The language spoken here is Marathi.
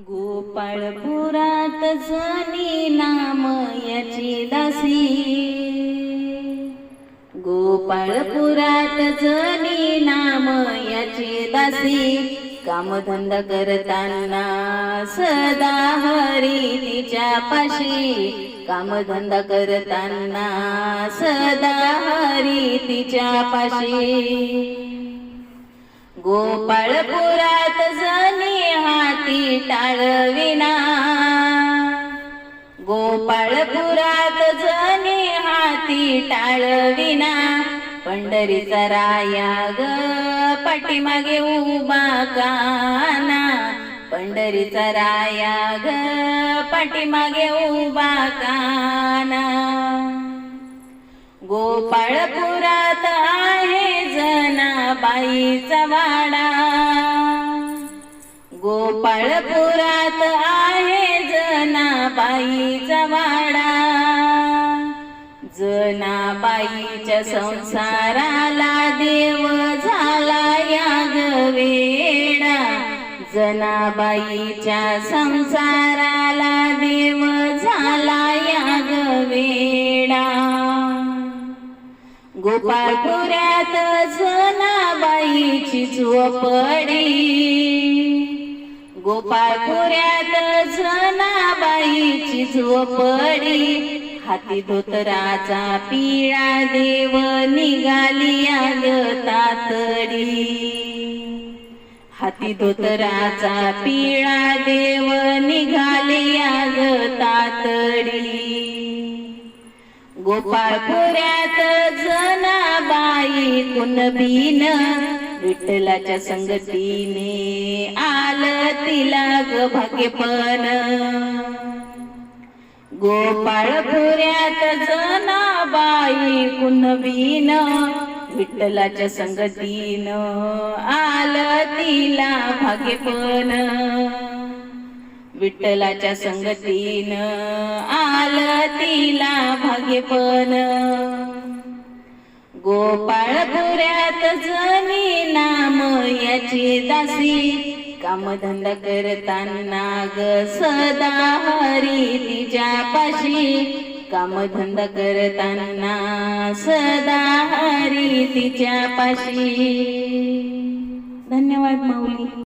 गोपाळपुरात जनी नाम याची दासी. गोपाळपुरात जनी नाम याची दासी. कामधंदा करताना सदा हरी तिच्या पाशी. कामधंदा करताना सदा हरी तिच्या पाशी. गोपाळपुरात जनी टाळविना गोपाळपुरात जनी हाती टाळविना. पंढरीचा राया ग पाठीमागे उभा काना. पंढरीचा राया ग पाठीमागे उभा काना. गोपाळपुरात आहे जनाबाईचा वाडा. गोपाळपुरात आहे जनाबाईचा वाडा. जनाबाईच्या संसाराला देव झाला या गवेडा जनाबाईच्या संसाराला देव झाला या गवेडा गोपाळपुऱ्यात जनाबाईची झोपडी. गोपाळपुऱ्यात जनाबाईची झोपडी हाती धोतराचा पिळा देव निघाली आग तातडी हाती धोतराचा पिळा देव निघाली आग तातडी गोपाळपुऱ्यात जनाबाई कुणबीन विठ्ठलाच्या संगतीने आलं तिला ग भाग्यपण. गोपाळपुऱ्यात जनाबाई कुणबीन विठ्ठलाच्या संगतीन आलं तिला भाग्यपण. विठ्ठलाच्या संगतीन आलं तिला भाग्यपण. गोपाळपुऱ्यात जनी नाम याची दासी. कामधंदा करताना ग सदा हरी तिच्या पाशी कामधंदा करताना सदा हरी तिच्या पाशी धन्यवाद माऊली.